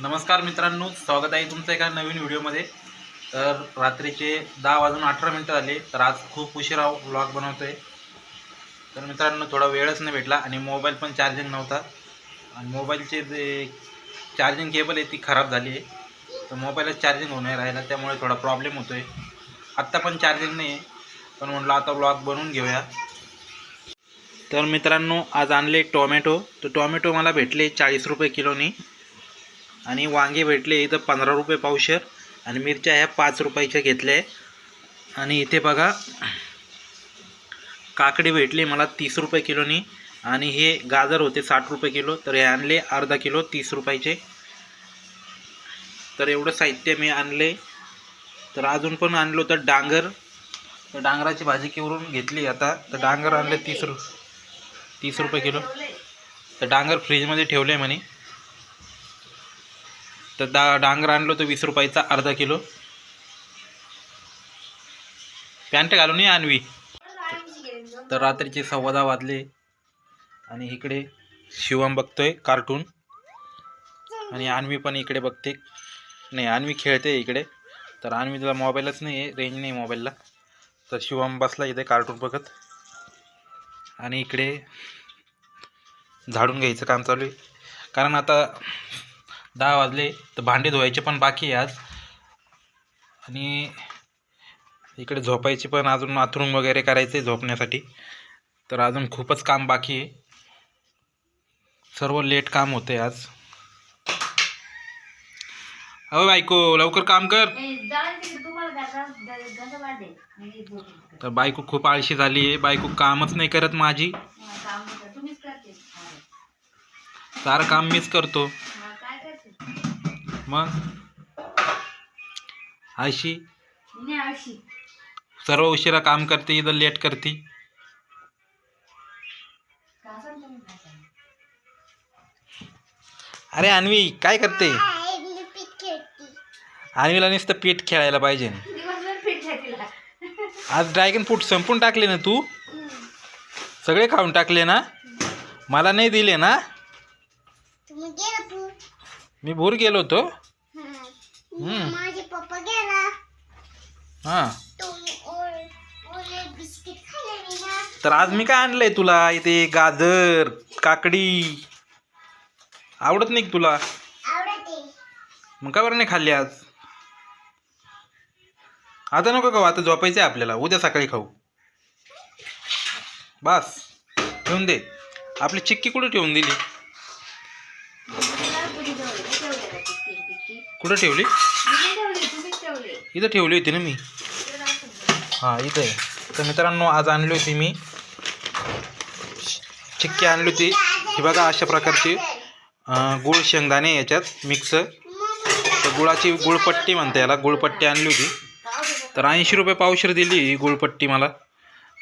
नमस्कार मित्रांनो स्वागत आहे तुमचं एका नवीन व्हिडिओमध्ये. तर रात्रीचे दहा वाजून अठरा मिनटं झाले तर आज खूप उशिरा व्लॉग बनवतो आहे तर मित्रांनो थोडा वेळच नाही भेटला आणि मोबाईल पण चार्जिंग नव्हता. आणि मोबाईलचे जे चार्जिंग केबल आहे ती खराब झाली आहे. तर मोबाईलच चार्जिंग होऊ नाही राहिला त्यामुळे थोडा प्रॉब्लेम होतो आहे आत्ता पण चार्जिंग नाही आहे पण म्हटलं आता ब्लॉग बनवून घेऊया. तर मित्रांनो आज आणले टोमॅटो. तर टोमॅटो मला भेटले चाळीस रुपये किलोनी. आणि वांगे भेटले इथं पंधरा रुपये पावशर आणि मिरच्या ह्या पाच रुपयाच्या घेतल्या आहे. आणि इथे बघा काकडी भेटली मला तीस रुपये किलोनी. आणि हे गाजर होते साठ रुपये किलो तर हे आणले अर्धा किलो तीस रुपयाचे. तर एवढं साहित्य मी आणले. तर अजून पण आणलं होतं डांगर. तर डांगराची भाजी किवरून घेतली आता. तर डांगर आणले तीस रु तीस रुपये किलो. तर डांगर फ्रीजमध्ये ठेवले म्हणे. तर डा डांगर आणलो तो वीस रुपयाचा अर्धा किलो. पॅन्ट घालून ये आणवी तर रात्रीचे सव्वा दहा वाजले आणि इकडे शिवम बघतोय कार्टून. आणि आणवी पण इकडे बघते. नाही आणवी खेळते इकडे. तर आणवी तुला मोबाईलच नाही आहे रेंज नाही मोबाईलला. तर शिवम बसला इथे कार्टून बघत. आणि इकडे झाडून घ्यायचं काम चालू आहे. कारण आता दहा वाजले तर भांडे धुवायचे पण बाकी आहे आज. आणि इकडे झोपायचे पण अजून बाथरूम वगैरे करायचे झोपण्यासाठी. तर अजून खूपच काम बाकी आहे. सर्व लेट काम होते आज. अहो बायको लवकर काम कर. तर बायको खूप आळशी झाली आहे. बायको कामच नाही करत माझी. सारं काम मीच करतो. मग? आळशी? सर्व उशिरा काम करते इथं लेट करते. अरे अन्वी काय करते? अन्वीला नुसतं पीठ खेळायला पाहिजे. आज ड्रॅगन फ्रूट संपून टाकले ना तू? सगळे खाऊन टाकले ना? मला नाही दिले ना? मी भूर गेलो होतो. हम्म. माझे पप्पा गेला. हां. तर आज मी काय आणलंय तुला? इथे गाजर काकडी. आवडत नाही का तुला? मग का बरं नाही खाल्ली आज? आता नको खाऊ आता झोपायचं आहे आपल्याला. उद्या सकाळी खाऊ. बस. ठेवून दे. आपली चिक्की कुठं ठेवून दिली? कुठं ठेवली? इथं ठेवली होती ना मी. हां इथं आहे. तर मित्रांनो आज आणली होती मी. चिक्की आणली होती. ही बघा अशा प्रकारची गुळ शेंगदाणे याच्यात मिक्स तर गुळाची गुळपट्टी म्हणते याला गुळपट्टी आणली होती. तर ऐंशी रुपये पावशेर दिली ही गुळपट्टी मला.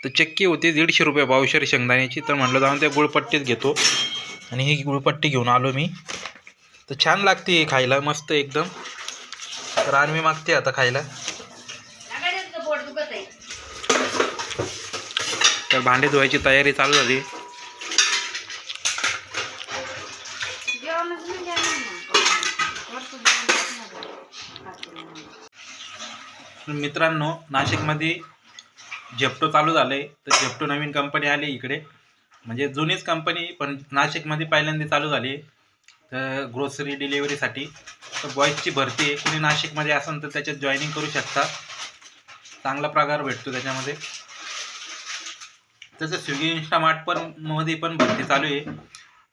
तर चक्की होती दीडशे रुपये पावशेर शेंगदाण्याची. तर म्हटलं जाऊन त्या गुळपट्टीत घेतो. आणि ही गुळपट्टी घेऊन आलो मी. तर छान लागते खायला मस्त एकदम. तर आणि मी मागते आता खायला. तर भांडे धुवायची तयारी चालू झाली. मित्रांनो नाशिकमध्ये झेप्टो चालू झाले तर झेप्टो नवीन कंपनी आली इकडे. म्हणजे जुनीच कंपनी पण नाशिकमध्ये पहिल्यांदा चालू झाली. आहे तर ग्रोसरी डिलिव्हरीसाठी तर बॉईजची भरती आहे. कुणी नाशिकमध्ये असेल तर त्याच्यात जॉईनिंग करू शकता. चांगला पगार भेटतो त्याच्यामध्ये. तसं स्विगी इंस्टामार्ट पण मध्ये पण भरती चालू आहे.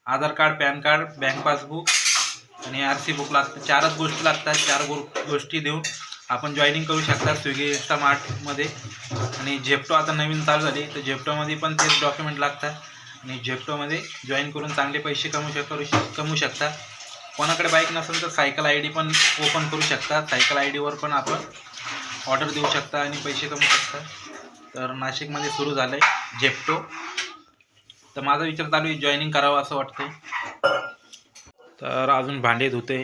Aadhaar card PAN card bank passbook आणि आर सी बुक लागतं. चारच गोष्टी लागतात. चार गो गोष्टी देऊन आपण जॉईनिंग करू शकता स्विगी इंस्टामार्टमध्ये. आणि झेप्टो आता नवीन चालू झाली. तर झेप्टोमध्ये पण तेच डॉक्युमेंट लागतात. आणि झेप्टोमध्ये जॉईन करून चांगले पैसे कमवू शक करू कमवू शकता. कोणाकडे बाईक नसेल तर सायकल आय डी पण ओपन करू शकता. सायकल आय डीवर पण आपण ऑर्डर देऊ शकता आणि पैसे कमवू शकता. तर नाशिकमध्ये सुरू झालं आहे झेप्टो तर माझा विचार चालू आहे जॉईनिंग करावं असं वाटतं तर अजून भांडे धुते.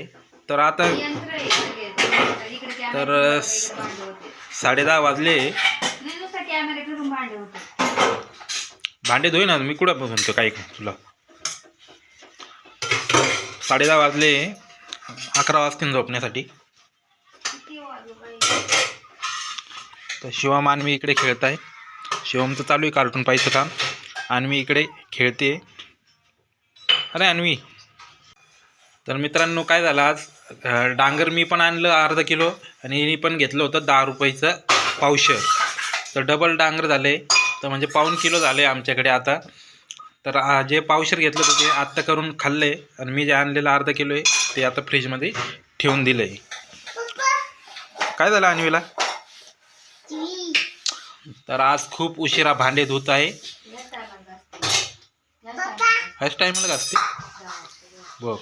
तर आता तर साडेदहा साडे दहा वाजले. भांडे धुई ना मी कुठं म्हणतो काय तुला साडे दहा वाजले. अकरा वाजतील झोपण्यासाठी. तर शिवम आणि मी इकडे खेळत आहे. शिवमचं चालू आहे कार्टून पाहिजे काम. आणि मी इकडे खेळते. अरे अन्वी. तर मित्रांनो काय झालं आज? डांगर मी पण आणलं अर्धा किलो आणि हिने पण घेतलं होतं दहा रुपयाचं पावशर. तर डबल डांगर झाले. तर म्हणजे पाऊन किलो झाले आमच्याकडे आता. तर जे पावशर घेतलं होतं ते आत्ता करून खाल्ले आणि मी जे आणलेलं अर्धा किलो आहे ते आता फ्रीजमध्ये ठेवून दिलं आहे काय झालं अन्वीला टी तर आज खूप उशिरा भांडे धुत आहे. फर्स्ट टाईमला घासते. बघ.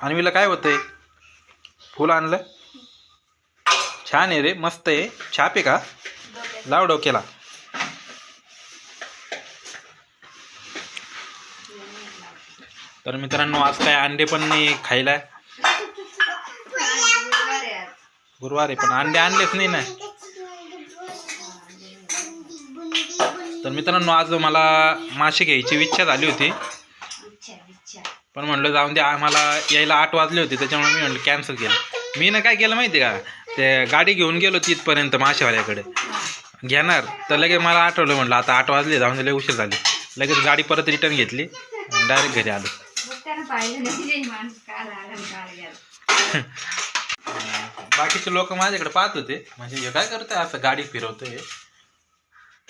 अन्वीला काय होतंय? फुल आणलं? छान आहे रे मस्त आहे. छाप आहे का? लाव डोक्याला. तर मित्रांनो आज काय अंडे पण नाही खायला गुरुवार आहे आज. गुरुवार आहे पण अंडे आणलेच नाही ना. तर मित्रांनो आज मला मासे घ्यायची इच्छा झाली होती. पण म्हणलं जाऊन दे आम्हाला यायला आठ वाजले होते त्याच्यामुळे मी म्हणलं कॅन्सल केलं. मी ना काय केलं माहिती आहे का? ते गाडी घेऊन गेलो तिथपर्यंत माशेवाल्याकडे. घेणार. तर लगेच मला आठवलं म्हटलं आता आठ वाजले जाऊन दे, लय उशीर झाले. लगेच गाडी परत रिटर्न घेतली डायरेक्ट घरी आलो. बाकीचे लोक माझ्याकडे पाहत होते. म्हणजे हे काय करतोय असं गाडी फिरवतोय?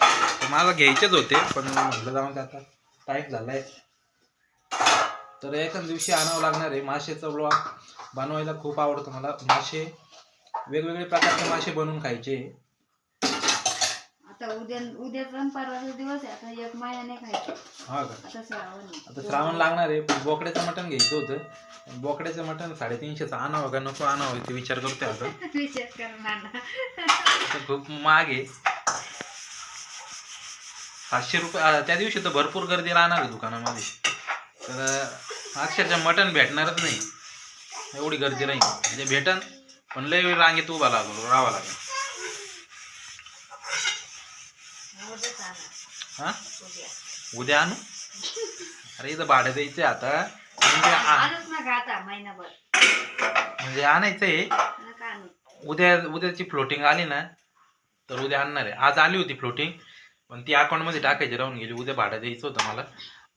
तर मला घ्यायचेच होते पण म्हटलं जाऊन आता. टाईम झालाय. तर एकाच दिवशी आणावं लागणार आहे. मासेचा ब्लॉग बनवायला खूप आवडतं मला. मासे वेगवेगळे प्रकारचे मासे बनवून खायचे. आता उद्या उद्याचा आणि परवाचा दिवस आहे. आता एक महिन्याने खायचं. हा का? आता श्रावण आहे. आता श्रावण लागणार आहे. पण बोकड्याचं मटण घ्यायचं होतं. बोकड्याचं मटण साडेतीनशेचं आणावं का? नको आणावं. ते विचार करतोय आता. विचार करणार ना तर खूप महाग आहे. सातशे रुपये आ, त्या दिवशी तर भरपूर गर्दी राहणार आहे दुकानामध्ये. तर अक्षरशः मटण भेटणारच नाही. एवढी गर्दी राहील म्हणजे भेटन पण लय वेळ रांगेत उभा लागलो राहावं लागेल. हां? उद्या. आणू? अरे इथं भाडं द्यायचं आता. म्हणजे म्हणजे आणायचं आहे उद्या उद्याची फ्लोटिंग आली ना तर उद्या आणणार आहे. आज आली होती फ्लोटिंग पण ती अकाउंटमध्ये टाकायची राहून गेली. उद्या भाडं द्यायचं होतं मला.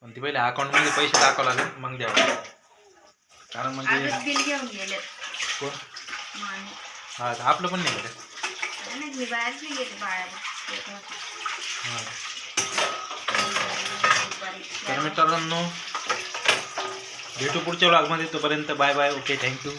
पण ती पहिले अकाउंटमध्ये पैसे टाकावं लागेल मग द्यावं. कारण म्हणजे बिल घेऊन गेले हा? आपलं पण नाही मी गेले बाळाला हा. दुपारी. तर मित्रांनो भेटू पुढच्या ब्लॉगमध्ये तोपर्यंत बाय बाय ओके थँक्यू